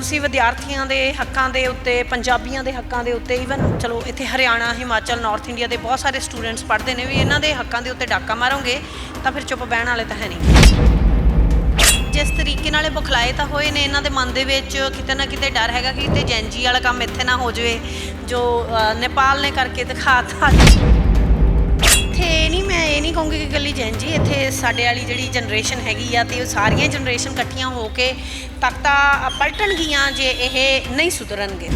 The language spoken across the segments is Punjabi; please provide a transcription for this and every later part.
ਤੁਸੀਂ ਵਿਦਿਆਰਥੀਆਂ ਦੇ ਹੱਕਾਂ ਦੇ ਉੱਤੇ, ਪੰਜਾਬੀਆਂ ਦੇ ਹੱਕਾਂ ਦੇ ਉੱਤੇ ਈਵਨ ਚਲੋ ਇੱਥੇ ਹਰਿਆਣਾ, ਹਿਮਾਚਲ ਨਾਰਥ ਇੰਡੀਆ ਦੇ ਬਹੁਤ ਸਾਰੇ ਸਟੂਡੈਂਟਸ ਪੜ੍ਹਦੇ ਨੇ ਵੀ ਇਹਨਾਂ ਦੇ ਹੱਕਾਂ ਦੇ ਉੱਤੇ ਡਾਕਾ ਮਾਰੋਗੇ, ਤਾਂ ਫਿਰ ਚੁੱਪ ਬਹਿਣ ਵਾਲੇ ਤਾਂ ਹੈ ਨਹੀਂ। ਜਿਸ ਤਰੀਕੇ ਨਾਲ ਇਹ ਬੁਖਲਾਏ ਤਾਂ ਹੋਏ ਨੇ ਇਹਨਾਂ ਦੇ ਮਨ ਦੇ ਵਿੱਚ, ਕਿਤੇ ਨਾ ਕਿਤੇ ਡਰ ਹੈਗਾ ਕਿ ਕਿਤੇ ਜੈਨਜੀ ਵਾਲਾ ਕੰਮ ਇੱਥੇ ਨਾ ਹੋ ਜਾਵੇ, ਜੋ ਨੇਪਾਲ ਨੇ ਕਰਕੇ ਦਿਖਾਤਾ ਇੱਥੇ ਇਹ ਨਹੀਂ ਕਹੂੰਗੀ ਕਿ ਜੈਨ ਜੀ, ਇੱਥੇ ਸਾਡੇ ਵਾਲੀ ਜਿਹੜੀ ਜਨਰੇਸ਼ਨ ਹੈਗੀ ਆ ਤੇ ਉਹ ਸਾਰੀਆਂ ਜਨਰੇਸ਼ਨ ਇਕੱਠੀਆਂ ਹੋ ਕੇ ਤਖਤਾ ਪਲਟਣਗੀਆਂ ਜੇ ਇਹ ਨਹੀਂ ਸੁਧਰਨਗੇ।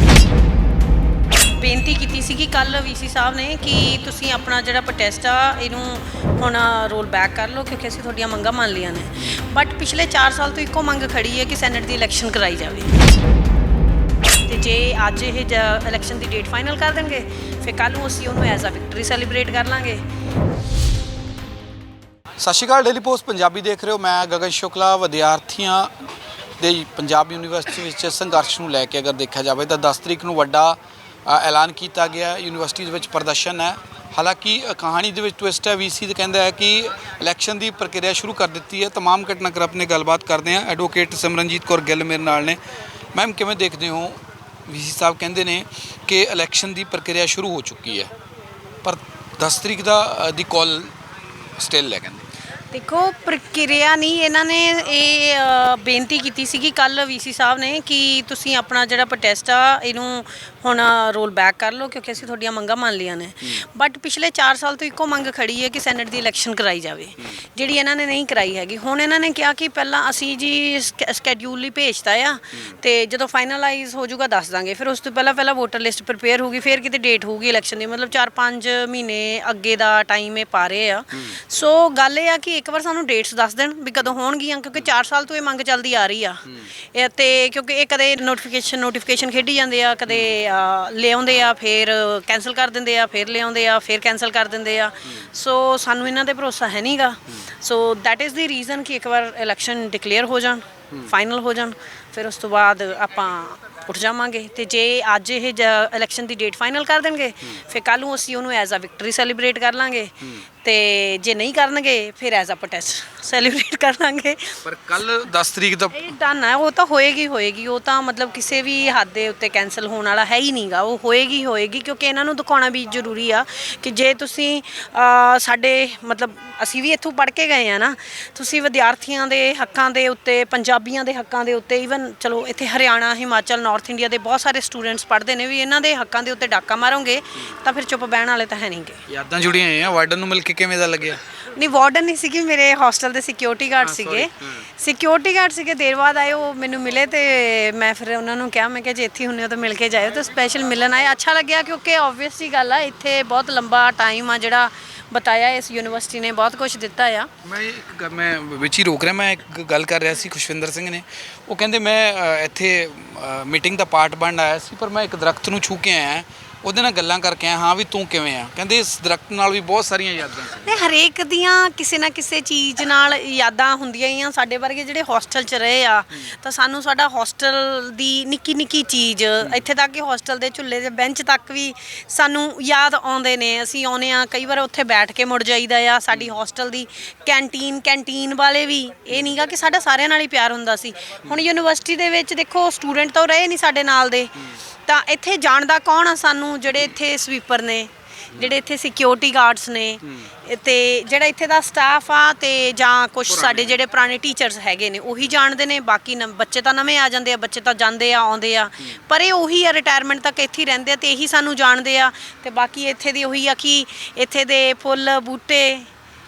ਬੇਨਤੀ ਕੀਤੀ ਸੀ ਕਿ ਕੱਲ ਵੀਸੀ ਸਾਹਿਬ ਨੇ ਕਿ ਤੁਸੀਂ ਆਪਣਾ ਜਿਹੜਾ ਪ੍ਰੋਟੈਸਟ ਆ, ਇਹਨੂੰ ਹੁਣ ਰੋਲ ਬੈਕ ਕਰ ਲਓ ਕਿਉਂਕਿ ਅਸੀਂ ਤੁਹਾਡੀਆਂ ਮੰਗਾਂ ਮੰਨ ਲਈਆਂ ਨੇ। ਬਟ ਪਿਛਲੇ 4 ਸਾਲ ਤੋਂ ਇੱਕੋ ਮੰਗ ਖੜੀ ਹੈ ਕਿ ਸੈਨੇਟ ਦੀ ਇਲੈਕਸ਼ਨ ਕਰਾਈ ਜਾਵੇ। ਤੇ ਜੇ ਅੱਜ ਇਹ ਇਲੈਕਸ਼ਨ ਦੀ ਡੇਟ ਫਾਈਨਲ ਕਰ ਦੇਣਗੇ, ਫਿਰ ਕੱਲ ਨੂੰ ਅਸੀਂ ਉਹਨੂੰ ਐਜ਼ ਅ ਵਿਕਟਰੀ ਸੈਲੀਬ੍ਰੇਟ ਕਰ ਲਾਂਗੇ। ਸਤਿ ਸ਼੍ਰੀ ਅਕਾਲ ਡੇਲੀ ਪੋਸਟ ਪੰਜਾਬੀ ਦੇਖ ਰਹੇ ਹੋ ਮੈਂ ਗਗਨ ਸ਼ੁਕਲਾ ਵਿਦਿਆਰਥੀਆਂ ਦੇ ਪੰਜਾਬ ਯੂਨੀਵਰਸਿਟੀ ਵਿੱਚ ਸੰਘਰਸ਼ ਨੂੰ ਲੈ ਕੇ ਅਗਰ ਦੇਖਿਆ ਜਾਵੇ ਤਾਂ 10 ਤਰੀਕ ਨੂੰ ਵੱਡਾ ਅ, ਐਲਾਨ ਕੀਤਾ ਗਿਆ ਯੂਨੀਵਰਸਿਟੀ ਦੇ ਵਿੱਚ ਪ੍ਰਦਰਸ਼ਨ ਹੈ ਹਾਲਾਂਕਿ ਅ, ਕਹਾਣੀ ਦੇ ਵਿੱਚ ਟਵਿਸਟ ਹੈ ਵੀਸੀ ਤੇ ਕਹਿੰਦਾ ਹੈ ਕਿ ਇਲੈਕਸ਼ਨ ਦੀ ਪ੍ਰਕਿਰਿਆ ਸ਼ੁਰੂ ਕਰ ਦਿੱਤੀ ਹੈ तमाम ਘਟਨਾਕ੍ਰਮ ਆਪਣੇ ਗੱਲਬਾਤ ਕਰਦੇ ਹਾਂ ਐਡਵੋਕੇਟ ਸਿਮਰਨਜੀਤ ਕੌਰ ਗਿੱਲ ਮੇਰੇ ਨਾਲ ਨੇ ਮੈਮ ਕਿਵੇਂ ਦੇਖਦੇ ਹੋ ਵੀਸੀ ਸਾਹਿਬ ਕਹਿੰਦੇ ਨੇ ਕਿ ਇਲੈਕਸ਼ਨ ਦੀ ਪ੍ਰਕਿਰਿਆ ਸ਼ੁਰੂ ਹੋ ਚੁੱਕੀ ਹੈ ਪਰ 10 ਤਰੀਕ ਦਾ ਅ, ਦੀ ਕਾਲ ਸਟਿਲ ਹੈ ਕਹਿੰਦੇ ਦੇਖੋ ਪ੍ਰਕਿਰਿਆ ਨਹੀਂ ਇਹਨਾਂ ਨੇ ਇਹ ਅ, ਬੇਨਤੀ ਕੀਤੀ ਸੀਗੀ ਕਿ ਕੱਲ ਵੀਸੀ ਸਾਹਿਬ ਨੇ ਕਿ ਤੁਸੀਂ ਆਪਣਾ ਜਿਹੜਾ ਪ੍ਰੋਟੈਸਟ ਆ ਇਹਨੂੰ ਹੁਣ ਰੋਲ ਬੈਕ ਕਰ ਲਓ ਕਿਉਂਕਿ ਅਸੀਂ ਤੁਹਾਡੀਆਂ ਮੰਗਾਂ ਮੰਨ ਲਈਆਂ ਨੇ। ਬਟ ਪਿਛਲੇ 4 ਸਾਲ ਤੋਂ ਇੱਕੋ ਮੰਗ ਖੜੀ ਹੈ ਕਿ ਸੈਨੇਟ ਦੀ ਇਲੈਕਸ਼ਨ ਕਰਾਈ ਜਾਵੇ। ਜਿਹੜੀ ਇਹਨਾਂ ਨੇ ਨਹੀਂ ਕਰਾਈ ਹੈਗੀ। ਹੁਣ ਇਹਨਾਂ ਨੇ ਕਿਹਾ ਕਿ ਪਹਿਲਾਂ ਅਸੀਂ ਜੀ ਸਕੇਡਿਊਲ ਲਈ ਭੇਜਤਾ ਆ ਤੇ ਜਦੋਂ ਫਾਈਨਲਾਈਜ਼ ਹੋ ਜਾਊਗਾ ਦੱਸ ਦਾਂਗੇ। ਫਿਰ ਉਸ ਤੋਂ ਪਹਿਲਾਂ ਪਹਿਲਾਂ ਵੋਟਰ ਲਿਸਟ ਪ੍ਰਿਪੇਅਰ ਹੋਊਗੀ ਫਿਰ ਕਿਤੇ ਡੇਟ ਹੋਊਗੀ ਇਲੈਕਸ਼ਨ ਦੀ। ਮਤਲਬ 4-5 ਮਹੀਨੇ ਅੱਗੇ ਦਾ ਟਾਈਮ ਇਹ ਪਾ ਰਹੇ ਆ। ਸੋ ਗੱਲ ਇਹ ਆ ਕਿ ਇੱਕ ਵਾਰ ਸਾਨੂੰ ਡੇਟਸ ਦੱਸ ਦੇਣ ਵੀ ਕਦੋਂ ਹੋਣਗੀਆਂ ਕਿਉਂਕਿ 4 ਸਾਲ ਤੋਂ ਇਹ ਮੰਗ ਚੱਲਦੀ ਆ ਰਹੀ ਆ। ਤੇ ਕਿਉਂਕਿ ਇਹ ਕਦੇ ਨੋਟੀਫਿਕੇਸ਼ਨ ਨੋਟੀਫਿਕੇਸ਼ਨ ਖੇਡੀ ਜਾਂਦੇ ਆ ਕਦੇ ਲਿਆਉਂਦੇ ਆ, ਫਿਰ ਕੈਨਸਲ ਕਰ ਦਿੰਦੇ ਆ, ਫਿਰ ਲਿਆਉਂਦੇ ਆ, ਫਿਰ ਕੈਨਸਲ ਕਰ ਦਿੰਦੇ ਆ। ਸੋ ਸਾਨੂੰ ਇਹਨਾਂ ਤੇ ਭਰੋਸਾ ਹੈ ਨਹੀਂਗਾ। So that is the reason ਕਿ ਇੱਕ ਵਾਰ ਇਲੈਕਸ਼ਨ ਡਿਕਲੇਅਰ ਹੋ ਜਾਣ ਫਾਈਨਲ ਹੋ ਜਾਣ। ਫਿਰ ਉਸ ਤੋਂ ਬਾਅਦ ਆਪਾਂ ਉੱਠ ਜਾਵਾਂਗੇ ਤੇ ਜੇ ਅੱਜ ਇਹ ਇਲੈਕਸ਼ਨ ਦੀ ਡੇਟ ਫਾਈਨਲ ਕਰ ਦੇਣਗੇ ਫਿਰ ਕੱਲ ਨੂੰ ਅਸੀਂ ਉਹਨੂੰ ਐਜ਼ ਅ ਵਿਕਟਰੀ ਸੈਲੀਬ੍ਰੇਟ ਕਰ ਲਾਂਗੇ। ਤੇ ਜੇ ਨਹੀਂ ਕਰਨਗੇ ਫਿਰ ਐਜ਼ ਅ ਪ੍ਰੋਟੈਸਟ ਸੈਲੀਬ੍ਰੇਟ ਕਰ ਲਾਂਗੇ। ਪਰ ਕੱਲ 10 ਤਰੀਕ ਦਾ ਇਹ ਡਨ ਹੈ ਉਹ ਤਾਂ ਹੋਏਗੀ ਹੋਏਗੀ। ਉਹ ਤਾਂ ਮਤਲਬ ਕਿਸੇ ਵੀ ਹੱਦ ਦੇ ਉੱਤੇ ਕੈਨਸਲ ਹੋਣ ਵਾਲਾ ਹੈ ਹੀ ਨਹੀਂਗਾ ਉਹ ਹੋਏਗੀ ਹੋਏਗੀ ਕਿਉਂਕਿ ਇਹਨਾਂ ਨੂੰ ਦਿਖਾਉਣਾ ਵੀ ਜ਼ਰੂਰੀ ਆ ਕਿ ਜੇ ਤੁਸੀਂ ਸਾਡੇ ਮਤਲਬ ਅਸੀਂ ਵੀ ਇੱਥੋਂ ਪੜ੍ਹ ਕੇ ਗਏ ਆ ਨਾ ਤੁਸੀਂ ਵਿਦਿਆਰਥੀਆਂ ਦੇ ਹੱਕਾਂ ਦੇ ਉੱਤੇ ਪੰਜਾਬੀਆਂ ਦੇ ਹੱਕਾਂ ਦੇ ਉੱਤੇ ਈਵਨ ਚਲੋ, ਇੱਥੇ ਹਰਿਆਣਾ, ਹਿਮਾਚਲ ਨਾਰਥ ਇੰਡੀਆ ਦੇ ਬਹੁਤ ਸਾਰੇ ਸਟੂਡੈਂਟਸ ਪੜ੍ਹਦੇ ਨੇ ਵੀ ਇਹਨਾਂ ਦੇ ਹੱਕਾਂ ਦੇ ਉੱਤੇ ਡਾਕਾ ਮਾਰੋਗੇ, ਤਾਂ ਫਿਰ ਚੁੱਪ ਬਹਿਣ ਵਾਲੇ ਤਾਂ ਹੈ ਨਹੀਂਗੇ। ਯਾਦਾਂ ਜੁੜੀਆਂ ਹੋਈਆਂ, ਵਾਰਡਨ ਨੂੰ ਮਿਲ ਕੇ ਕਿਵੇਂ ਦਾ ਲੱਗਿਆ? ਨਹੀਂ ਵਾਰਡਨ ਨਹੀਂ ਸੀਗੀ ਮੇਰੇ ਹਾਸਟਲ ਦੇ ਸਿਕਿਉਰਿਟੀ ਗਾਰਡ ਸੀਗੇ। ਸਿਕਿਉਰਿਟੀ ਗਾਰਡ ਸੀਗੇ ਦੇਰ ਬਾਅਦ ਆਏ ਉਹ ਮੈਨੂੰ ਮਿਲੇ ਤੇ ਮੈਂ ਫਿਰ ਉਹਨਾਂ ਨੂੰ ਕਿਹਾ ਮੈਂ ਕਿਹਾ ਜੇ ਇੱਥੇ ਹੀ ਹੁੰਦੇ ਹੋ ਤਾਂ ਮਿਲ ਕੇ ਜਾਇਓ ਤਾਂ ਸਪੈਸ਼ਲ ਮਿਲਣ ਆਏ। ਅੱਛਾ ਲੱਗਿਆ ਕਿਉਂਕਿ ਆਬਵੀਅਸ ਜੀ ਗੱਲ ਆ ਇੱਥੇ ਬਹੁਤ ਲੰਬਾ ਟਾਈਮ ਆ ਜਿਹੜਾ ਬਤਾਇਆ ਇਸ ਯੂਨੀਵਰਸਿਟੀ ਨੇ ਬਹੁਤ ਕੁਝ ਦਿੱਤਾ ਆ। ਮੈਂ ਇੱਕ ਮੈਂ ਵਿੱਚ ਹੀ ਰੋਕ ਰਿਹਾ ਮੈਂ ਇੱਕ ਗੱਲ ਕਰ ਰਿਹਾ ਸੀ ਖੁਸ਼ਵਿੰਦਰ ਸਿੰਘ ਨੇ। ਉਹ ਕਹਿੰਦੇ ਮੈਂ ਇੱਥੇ ਮੀਟਿੰਗ ਦਾ ਪਾਰਟ ਬਣ ਆਇਆ ਸੀ ਪਰ ਮੈਂ ਇੱਕ ਦਰਖਤ ਨੂੰ ਛੂ ਕੇ ਆਇਆ ਉਹਦੇ ਨਾਲ ਗੱਲਾਂ ਕਰਕੇ ਆਇਆ, ਹਾਂ ਵੀ ਤੂੰ ਕਿਵੇਂ ਆ? ਕਹਿੰਦੇ ਇਸ ਦਰਖਤ ਨਾਲ ਵੀ ਬਹੁਤ ਸਾਰੀਆਂ ਯਾਦਾਂ ਸੀ। ਨੇ ਹਰੇਕ ਦੀਆਂ ਕਿਸੇ ਨਾ ਕਿਸੇ ਚੀਜ਼ ਨਾਲ ਯਾਦਾਂ ਹੁੰਦੀਆਂ ਹੀ ਆ, ਸਾਡੇ ਵਰਗੇ ਜਿਹੜੇ ਹੋਸਟਲ 'ਚ ਰਹੇ ਆ, ਤਾਂ ਸਾਨੂੰ ਸਾਡਾ ਹੋਸਟਲ ਦੀ ਨਿੱਕੀ ਨਿੱਕੀ ਚੀਜ਼, ਇੱਥੇ ਤੱਕ ਕਿ ਹੋਸਟਲ ਦੇ ਝੁੱਲੇ ਦੇ ਬੈਂਚ ਤੱਕ ਵੀ ਸਾਨੂੰ ਯਾਦ ਆਉਂਦੇ ਨੇ। ਅਸੀਂ ਆਉਨੇ ਆ ਕਈ ਵਾਰ ਉੱਥੇ ਬੈਠ ਕੇ ਮੁੜ ਜਾਈਦਾ ਆ, ਸਾਡੀ ਹੋਸਟਲ ਦੀ ਕੈਂਟੀਨ ਕੈਂਟੀਨ ਵਾਲੇ ਵੀ, ਇਹ ਨਹੀਂਗਾ ਕਿ ਸਾਡਾ ਸਾਰਿਆਂ ਨਾਲ ਹੀ ਪਿਆਰ ਹੁੰਦਾ ਸੀ। ਹੁਣ ਯੂਨੀਵਰਸਿਟੀ ਦੇ ਵਿੱਚ ਦੇਖੋ ਸਟੂਡੈਂਟ ਤਾਂ ਰਹੇ ਨਹੀਂ ਸਾਡੇ ਨਾਲ ਦੇ। ਤਾਂ ਇੱਥੇ ਜਾਣਦਾ ਕੌਣ ਆ ਸਾਨੂੰ ਜਿਹੜੇ ਇੱਥੇ ਸਵੀਪਰ ਨੇ? ਜਿਹੜੇ ਇੱਥੇ ਸਿਕਿਉਰਿਟੀ ਗਾਰਡਸ ਨੇ? ਤੇ ਜਿਹੜਾ ਇੱਥੇ ਦਾ ਸਟਾਫ ਆ ਤੇ ਜਾਂ ਕੁਝ ਸਾਡੇ ਜਿਹੜੇ ਪੁਰਾਣੇ ਟੀਚਰਸ ਹੈਗੇ ਨੇ ਉਹੀ ਜਾਣਦੇ ਨੇ? ਬਾਕੀ ਬੱਚੇ ਤਾਂ ਨਵੇਂ ਆ ਜਾਂਦੇ ਆ ਬੱਚੇ ਤਾਂ ਜਾਂਦੇ ਆ ਆਉਂਦੇ ਆ। ਪਰ ਇਹ ਉਹੀ ਆ ਰਿਟਾਇਰਮੈਂਟ ਤੱਕ ਇੱਥੇ ਹੀ ਰਹਿੰਦੇ ਆ ਤੇ ਇਹੀ ਸਾਨੂੰ ਜਾਣਦੇ ਆ। ਤੇ ਬਾਕੀ ਇੱਥੇ ਦੀ ਉਹੀ ਆ ਕਿ ਇੱਥੇ ਦੇ ਫੁੱਲ ਬੂਟੇ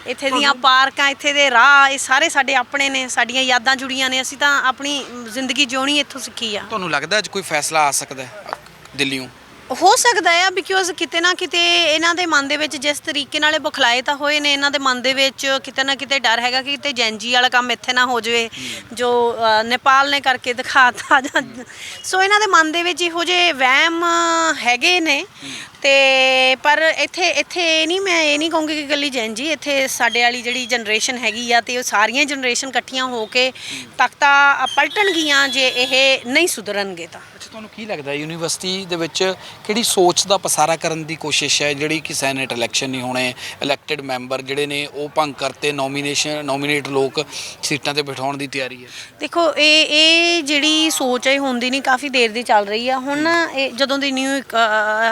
ਇੱਥੇ ਦੀਆਂ ਪਾਰਕਾਂ, ਇੱਥੇ ਦੇ ਰਾਹ, ਇਹ ਸਾਰੇ ਸਾਡੇ ਆਪਣੇ ਨੇ, ਸਾਡੀਆਂ ਯਾਦਾਂ ਜੁੜੀਆਂ ਨੇ, ਅਸੀਂ ਤਾਂ ਆਪਣੀ ਜ਼ਿੰਦਗੀ ਜਿਉਣੀ ਇੱਥੋਂ ਸਿੱਖੀ ਆ। ਤੁਹਾਨੂੰ ਲੱਗਦਾ ਅੱਜ ਕੋਈ ਫੈਸਲਾ ਆ ਸਕਦਾ ਹੈ ਦਿੱਲੀੋਂ ਹੋ ਸਕਦਾ ਹੈ ਬਿਕਿਉਜ਼ ਕਿਤੇ ਨਾ ਕਿਤੇ ਇਹਨਾਂ ਦੇ ਮਨ ਦੇ ਵਿੱਚ ਜਿਸ ਤਰੀਕੇ ਨਾਲ ਇਹ ਬੁਖਲਾਏ ਤਾਂ ਹੋਏ ਨੇ ਇਹਨਾਂ ਦੇ ਮਨ ਦੇ ਵਿੱਚ ਕਿਤੇ ਨਾ ਕਿਤੇ ਡਰ ਹੈਗਾ ਕਿ ਕਿਤੇ ਜੈਨਜੀ ਵਾਲਾ ਕੰਮ ਇੱਥੇ ਨਾ ਹੋ ਜਾਵੇ ਜੋ ਅ, ਨੇਪਾਲ ਨੇ ਕਰਕੇ ਦਿਖਾਤਾ ਜਾਂ ਸੋ ਇਹਨਾਂ ਦੇ ਮਨ ਦੇ ਵਿੱਚ ਇਹੋ ਜਿਹੇ ਵਹਿਮ ਹੈਗੇ ਨੇ ਤੇ ਪਰ ਇੱਥੇ ਇੱਥੇ ਇਹ ਨਹੀਂ ਮੈਂ ਇਹ ਨਹੀਂ ਕਹੂੰਗੀ ਕਿ ਇਕੱਲੀ ਜੈਨਜੀ ਇੱਥੇ ਸਾਡੇ ਵਾਲੀ ਜਿਹੜੀ ਜਨਰੇਸ਼ਨ ਹੈਗੀ ਆ ਤੇ ਉਹ ਸਾਰੀਆਂ ਜਨਰੇਸ਼ਨ ਇਕੱਠੀਆਂ ਹੋ ਕੇ ਤਖਤਾ ਪਲਟਣਗੀਆਂ ਜੇ ਇਹ ਨਹੀਂ ਸੁਧਰਨਗੇ ਤਾਂ। ਤੁਹਾਨੂੰ ਕੀ ਲੱਗਦਾ ਯੂਨੀਵਰਸਿਟੀ ਦੇ ਵਿੱਚ ਕਿਹੜੀ ਸੋਚ ਦਾ ਪਸਾਰਾ ਕਰਨ ਦੀ ਕੋਸ਼ਿਸ਼ ਹੈ ਜਿਹੜੀ ਕਿ ਸੈਨੇਟ ਇਲੈਕਸ਼ਨ ਨਹੀਂ ਹੋਣੇ ਇਲੈਕਟਿਡ ਮੈਂਬਰ ਜਿਹੜੇ ਨੇ ਉਹ ਭੰਗ ਕਰਤੇ ਨੋਮੀਨੇਸ਼ਨ ਨੋਮੀਨੇਟ ਲੋਕ ਸੀਟਾਂ ਤੇ ਬਿਠਾਉਣ ਦੀ ਤਿਆਰੀ ਹੈ ਦੇਖੋ ਇਹ ਇਹ ਜਿਹੜੀ ਸੋਚ ਹੈ ਹੁੰਦੀ ਨਹੀਂ ਕਾਫੀ ਦੇਰ ਦੀ ਚੱਲ ਰਹੀ ਆ ਹੁਣ ਨਾ ਇਹ ਜਦੋਂ ਦੀ ਨਿਊ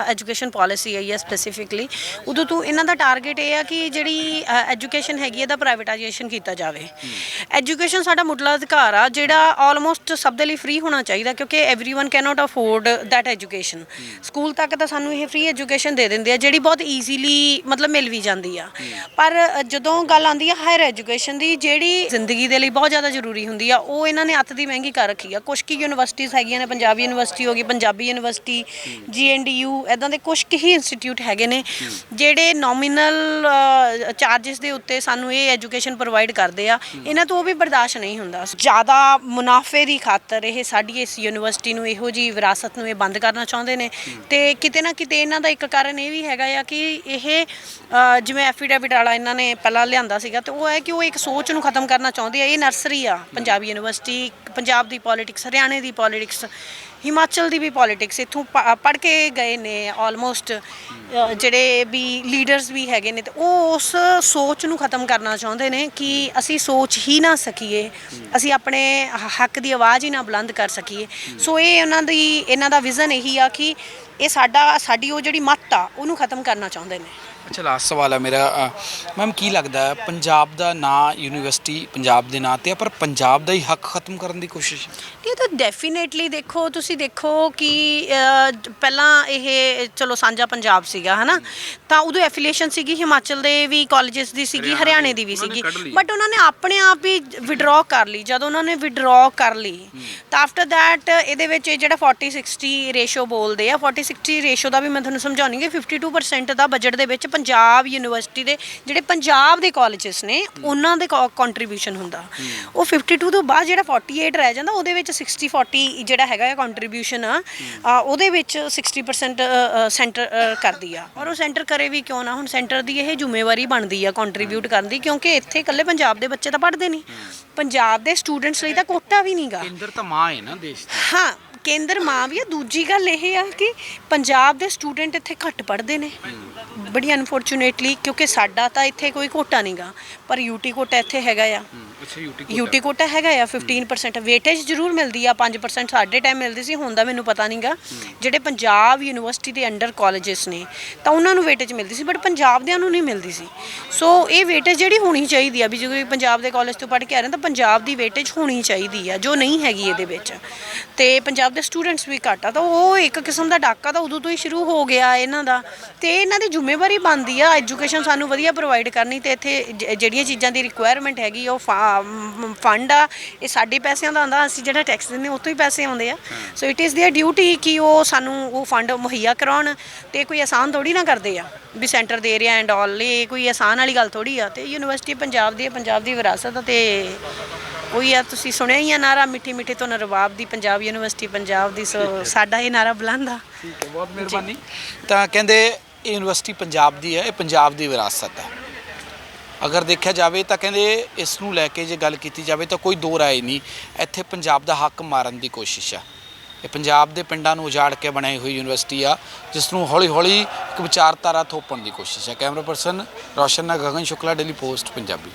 ਐਜੂਕੇਸ਼ਨ ਪਾਲਿਸੀ ਆਈ ਹੈ ਸਪੈਸੀਫਿਕਲੀ ਉਦੋਂ ਤੋਂ ਇਹਨਾਂ ਦਾ ਟਾਰਗੇਟ ਇਹ ਆ ਕਿ ਜਿਹੜੀ ਐਜੂਕੇਸ਼ਨ ਹੈਗੀ ਇਹਦਾ ਪ੍ਰਾਈਵੇਟਾਈਜੇਸ਼ਨ ਕੀਤਾ ਜਾਵੇ ਐਜੂਕੇਸ਼ਨ ਸਾਡਾ ਮੁੱਢਲਾ ਅਧਿਕਾਰ ਆ ਜਿਹੜਾ ਆਲਮੋਸਟ ਸਭ ਦੇ ਲਈ ਫ੍ਰੀ ਹੋਣਾ ਚਾਹੀਦਾ ਕਿਉਂਕਿ everyone cannot afford that education school ਤੱਕ ਤਾਂ ਸਾਨੂੰ ਇਹ ਫ੍ਰੀ ਐਜੂਕੇਸ਼ਨ ਦੇ ਦਿੰਦੇ ਆ, ਜਿਹੜੀ ਬਹੁਤ ਈਜ਼ੀਲੀ ਮਤਲਬ ਮਿਲ ਵੀ ਜਾਂਦੀ ਆ। ਪਰ ਜਦੋਂ ਗੱਲ ਆਉਂਦੀ ਆ ਹਾਇਰ ਐਜੂਕੇਸ਼ਨ ਦੀ, ਜਿਹੜੀ ਜ਼ਿੰਦਗੀ ਦੇ ਲਈ ਬਹੁਤ ਜ਼ਿਆਦਾ ਜ਼ਰੂਰੀ ਹੁੰਦੀ ਆ, ਉਹ ਇਹਨਾਂ ਨੇ ਅੱਤ ਦੀ ਮਹਿੰਗੀ ਕਰ ਰੱਖੀ ਆ। ਕੁਝ ਕੀ ਯੂਨੀਵਰਸਿਟੀਆਂ ਹੈਗੀਆਂ ਨੇ, ਪੰਜਾਬੀ ਯੂਨੀਵਰਸਿਟੀ ਹੋ ਗਈ, ਪੰਜਾਬੀ ਯੂਨੀਵਰਸਿਟੀ ਜੀਐਨਡੀਯੂ ਇਦਾਂ ਦੇ ਕੁਝ ਕੁ ਹੀ ਇੰਸਟੀਚਿਊਟ ਹੈਗੇ ਨੇ, ਜਿਹੜੇ ਨੋਮੀਨਲ ਚਾਰजेस ਦੇ ਉੱਤੇ ਸਾਨੂੰ ਇਹ ਐਜੂਕੇਸ਼ਨ ਪ੍ਰੋਵਾਈਡ ਕਰਦੇ ਆ। ਇਹਨਾਂ ਤੋਂ ਉਹ ਵੀ ਬਰਦਾਸ਼ਤ ਨਹੀਂ ਹੁੰਦਾ। ਜ਼ਿਆਦਾ ਮੁਨਾਫੇ ਦੀ ਖਾਤਰ ਇਹ ਸਾਡੀ ਇਸ ਯੂਨੀਵਰਸਿਟੀ ਨੂੰ ਇਹੋ ਜੀ ਵਿਰਾਸਤ ਨੂੰ ਇਹ ਬੰਦ ਕਰਨਾ ਚਾਹੁੰਦੇ ਨੇ। ਤੇ ਕਿਤੇ ਨਾ ਕਿਤੇ ਇਹਨਾਂ ਦਾ ਇੱਕ ਕਾਰਨ ਇਹ ਵੀ ਹੈਗਾ ਆ ਕਿ ਇਹ ਅ, ਜਿਵੇਂ ਐਫੀਡੇਵਿਟ ਵਾਲਾ ਇਹਨਾਂ ਨੇ ਪਹਿਲਾਂ ਲਿਆਂਦਾ ਸੀਗਾ ਤੇ ਉਹ ਹੈ ਕਿ ਉਹ ਇੱਕ ਸੋਚ ਨੂੰ ਖਤਮ ਕਰਨਾ ਚਾਹੁੰਦੇ ਆ। ਇਹ ਨਰਸਰੀ ਆ ਪੰਜਾਬੀ ਯੂਨੀਵਰਸਿਟੀ ਪੰਜਾਬ ਦੀ ਪੋਲਿਟਿਕਸ ਹਰਿਆਣੇ ਦੀ ਪੋਲਿਟਿਕਸ ਹਿਮਾਚਲ ਦੀ ਵੀ ਪੋਲਿਟਿਕਸ ਇਥੋਂ ਪੜ੍ਹ ਕੇ ਗਏ ਨੇ ਆਲਮੋਸਟ ਜਿਹੜੇ ਵੀ ਲੀਡਰਸ ਵੀ ਹੈਗੇ ਨੇ ਤੇ ਉਹ ਉਸ ਸੋਚ ਨੂੰ ਖਤਮ ਕਰਨਾ ਚਾਹੁੰਦੇ ਨੇ ਕਿ ਅਸੀਂ ਸੋਚ ਹੀ ਨਾ ਸਕੀਏ ਅਸੀਂ ਆਪਣੇ ਹ- ਹੱਕ ਦੀ ਆਵਾਜ਼ ਹੀ ਨਾ ਬੁਲੰਦ ਕਰ ਸਕੀਏ। ਸੋ ਇਹ ਉਹਨਾਂ ਦੀ ਇਹਨਾਂ ਦਾ ਵਿਜ਼ਨ ਇਹੀ ਆ ਕਿ ਇਹ ਸਾਡਾ ਸਾਡੀ ਉਹ ਜਿਹੜੀ ਮੱਤ ਆ, ਉਹਨੂੰ ਖਤਮ ਕਰਨਾ ਚਾਹੁੰਦੇ ਨੇ। ਅੱਛਾ ਲਾਸਟ ਸਵਾਲ ਹੈ ਮੇਰਾ। ਮੈਮ ਕੀ ਲੱਗਦਾ ਹੈ ਪੰਜਾਬ ਦਾ ਨਾਂ ਯੂਨੀਵਰਸਿਟੀ ਪੰਜਾਬ ਦੇ ਨਾਂ ਤੇ ਹੈ ਪਰ ਪੰਜਾਬ ਦਾ ਹੀ ਹੱਕ ਖਤਮ ਕਰਨ ਦੀ ਕੋਸ਼ਿਸ਼ ਇਹ ਤਾਂ ਡੈਫੀਨੇਟਲੀ ਦੇਖੋ ਤੁਸੀਂ ਦੇਖੋ ਕਿ ਪਹਿਲਾਂ ਇਹ ਚਲੋ ਸਾਂਝਾ ਪੰਜਾਬ ਸੀਗਾ ਹਨਾ? ਤਾਂ ਉਦੋਂ ਐਫੀਲੀਏਸ਼ਨ ਸੀਗੀ ਹਿਮਾਚਲ ਦੇ ਵੀ ਕਾਲਜਸ ਦੀ ਸੀਗੀ ਹਰਿਆਣੇ ਦੀ। ਵੀ ਸੀਗੀ। ਬਟ ਉਹਨਾਂ ਨੇ ਆਪਣੇ ਆਪ ਹੀ ਵਿਡਰਾਅ ਕਰ ਲਈ। ਜਦੋਂ ਉਹਨਾਂ ਨੇ ਵਿਡਰਾਅ ਕਰ ਲਈ ਤਾਂ ਆਫਟਰ ਥੈਟ ਇਹਦੇ ਵਿੱਚ ਇਹ ਜਿਹੜਾ 40 60 ਰੇਸ਼ੋ ਬੋਲਦੇ ਆ 40 60 ਰੇਸ਼ੋ ਦਾ ਵੀ ਮੈਂ ਤੁਹਾਨੂੰ ਸਮਝਾਉਣੀ ਕਿ 52% ਦਾ ਬਜਟ ਦੇ ਵਿੱਚ ਪੰਜਾਬ ਯੂਨੀਵਰਸਿਟੀ ਦੇ ਜਿਹੜੇ ਪੰਜਾਬ ਦੇ ਕਾਲਜਸ ਨੇ ਉਹਨਾਂ ਦੇ ਕੰਟਰੀਬਿਊਸ਼ਨ ਹੁੰਦਾ। ਉਹ 52 ਤੋਂ ਬਾਅਦ ਜਿਹੜਾ 48 ਰਹਿ ਜਾਂਦਾ ਉਹਦੇ ਵਿੱਚ 60 40 ਜਿਹੜਾ ਹੈਗਾ ਆ ਕੰਟਰੀਬਿਊਸ਼ਨ ਆ, ਉਹਦੇ ਵਿੱਚ 60% ਸੈਂਟਰ ਕਰਦੀ ਆ। ਔਰ ਉਹ ਸੈਂਟਰ ਕਰੇ ਵੀ ਕਿਉਂ ਨਾ ਹੁਣ ਸੈਂਟਰ ਦੀ ਇਹ ਜ਼ਿੰਮੇਵਾਰੀ ਬਣਦੀ ਆ ਕੰਟਰੀਬਿਊਟ ਕਰਨ ਦੀ ਕਿਉਂਕਿ ਇੱਥੇ ਇਕੱਲੇ ਪੰਜਾਬ ਦੇ ਬੱਚੇ ਤਾਂ ਪੜ੍ਹਦੇ ਨਹੀਂ। ਪੰਜਾਬ ਦੇ ਸਟੂਡੈਂਟਸ ਲਈ ਤਾਂ ਕੋਟਾ ਵੀ ਨਹੀਂਗਾ ਕੇਂਦਰ ਤਾਂ ਮਾਂ ਹੈ ਨਾ ਦੇਸ਼ ਦੀ। ਹਾਂ ਕੇਂਦਰ ਮਾਂ ਵੀ ਆ, ਦੂਜੀ ਗੱਲ ਇਹ ਆ ਕਿ ਪੰਜਾਬ ਦੇ ਸਟੂਡੈਂਟ ਇੱਥੇ ਘੱਟ ਪੜ੍ਹਦੇ ਨੇ। ਬੜੀ ਅਨਫੋਰਚੂਨੇਟਲੀ ਕਿਉਂਕਿ ਸਾਡਾ ਤਾਂ ਇੱਥੇ ਕੋਈ ਕੋਟਾ ਨਹੀਂਗਾ ਪਰ ਯੂਟੀ ਕੋਟਾ ਇੱਥੇ ਹੈਗਾ ਆ। ਅੱਛਾ ਯੂਟੀ ਯੂਟੀ ਕੋਟਾ ਹੈਗਾ ਆ 15% ਵੇਟੇਜ ਜ਼ਰੂਰ ਮਿਲਦੀ ਆ 5% ਸਾਡੇ ਟਾਈਮ ਮਿਲਦੀ ਸੀ ਹੁਣ ਦਾ ਮੈਨੂੰ ਪਤਾ ਨਹੀਂਗਾ ਜਿਹੜੇ ਪੰਜਾਬ ਯੂਨੀਵਰਸਿਟੀ ਦੇ ਅੰਡਰ ਕਾਲਜਸ ਨੇ ਤਾਂ ਉਹਨਾਂ ਨੂੰ ਵੇਟੇਜ ਮਿਲਦੀ ਸੀ ਬਟ ਪੰਜਾਬ ਦਿਆਂ ਨੂੰ ਨਹੀਂ ਮਿਲਦੀ ਸੀ। ਸੋ ਇਹ ਵੇਟੇਜ ਜਿਹੜੀ ਹੋਣੀ ਚਾਹੀਦੀ ਆ ਵੀ ਜੇ ਕੋਈ ਪੰਜਾਬ ਦੇ ਕਾਲਜ ਤੋਂ ਪੜ੍ਹ ਕੇ ਆ ਰਹੇ ਤਾਂ ਪੰਜਾਬ ਦੀ ਵੇਟੇਜ ਹੋਣੀ ਚਾਹੀਦੀ ਆ ਜੋ ਨਹੀਂ ਹੈਗੀ ਇਹਦੇ ਵਿੱਚ। ਤੇ ਪੰਜਾਬ ਦੇ ਸਟੂਡੈਂਟਸ ਵੀ ਘੱਟ ਆ ਤਾਂ ਉਹ ਇੱਕ ਕਿਸਮ ਦਾ ਡਾਕਾ ਤਾਂ ਉਦੋਂ ਤੋਂ ਹੀ ਸ਼ੁਰੂ ਹੋ ਗਿਆ ਇਹਨਾਂ ਦਾ। ਤੇ ਇਹਨਾਂ ਦੀ ਜ਼ਿੰਮੇਵਾਰੀ ਬਣਦੀ ਆ ਐਜੂਕੇਸ਼ਨ ਸਾਨੂੰ ਵਧੀਆ ਪ੍ਰੋਵਾਈਡ ਕਰਨੀ ਤੇ ਇੱਥੇ ਜ- ਜਿਹੜੀਆਂ ਚੀਜ਼ਾਂ ਦੀ ਰਿਕੁਆਇਰਮੈਂਟ ਹੈਗੀ ਉਹ ਫੰਡ ਆ ਇਹ ਸਾਡੇ ਪੈਸਿਆਂ ਦਾ ਆਉਂਦਾ ਅਸੀਂ ਜਿਹੜਾ ਟੈਕਸ ਦਿੰਦੇ ਉਹ ਤੋਂ ਹੀ ਪੈਸੇ ਆਉਂਦੇ ਆ so it is their duty ਕਿ ਉਹ ਸਾਨੂੰ ਉਹ ਫੰਡ ਮੁਹੱਈਆ ਕਰਾਉਣ ਤੇ ਕੋਈ ਆਸਾਨ ਥੋੜੀ ਨਾ ਕਰਦੇ ਆ ਵੀ ਸੈਂਟਰ ਦੇ ਰਿਹਾ ਐਂਡ ਆਲ ਇਹ ਕੋਈ ਆਸਾਨ ਵਾਲੀ ਗੱਲ ਥੋੜੀ ਆ ਤੇ ਯੂਨੀਵਰਸਿਟੀ ਪੰਜਾਬ ਦੀ ਹੈ, ਪੰਜਾਬ ਦੀ ਵਿਰਾਸਤ ਆ ਤੇ ਉਹੀ ਆ ਤੁਸੀਂ ਸੁਣਿਆ ਹੀ ਆ ਨਾਰਾ ਮਿੱਠੀ ਮਿੱਠੀ ਤੋਂ ਰਵਾਬ ਦੀ ਪੰਜਾਬ ਯੂਨੀਵਰਸਿਟੀ ਪੰਜਾਬ ਦੀ ਸੋ ਸਾਡਾ ਇਹ ਨਾਰਾ ਬੁਲੰਦ ਆ ਠੀਕ ਹੈ ਬਹੁਤ ਮਿਹਰਬਾਨੀ ਤਾਂ ਕਹਿੰਦੇ ਇਹ ਯੂਨੀਵਰਸਿਟੀ ਪੰਜਾਬ ਦੀ ਹੈ ਇਹ ਪੰਜਾਬ ਦੀ ਵਿਰਾਸਤ ਹੈ ਅਗਰ ਦੇਖਿਆ ਜਾਵੇ ਤਾਂ ਕਹਿੰਦੇ ਇਸ ਨੂੰ ਲੈ ਕੇ ਜੇ ਗੱਲ ਕੀਤੀ ਜਾਵੇ ਤਾਂ ਕੋਈ ਦੋ ਰਾਏ ਨਹੀਂ। ਇੱਥੇ ਪੰਜਾਬ ਦਾ ਹੱਕ ਮਾਰਨ ਦੀ ਕੋਸ਼ਿਸ਼ ਆ। ਇਹ ਪੰਜਾਬ ਦੇ ਪਿੰਡਾਂ ਨੂੰ ਉਜਾੜ ਕੇ ਬਣਾਈ ਹੋਈ ਯੂਨੀਵਰਸਿਟੀ ਆ, ਜਿਸ ਨੂੰ ਹੌਲੀ ਹੌਲੀ ਇੱਕ ਵਿਚਾਰਧਾਰਾ ਥੋਪਣ ਦੀ ਕੋਸ਼ਿਸ਼ ਹੈ ਕੈਮਰਾ ਪਰਸਨ ਰੋਸ਼ਨ ਨਾਲ ਗਗਨ ਸ਼ੁਕਲਾ ਡੇਲੀ ਪੋਸਟ, ਪੰਜਾਬੀ।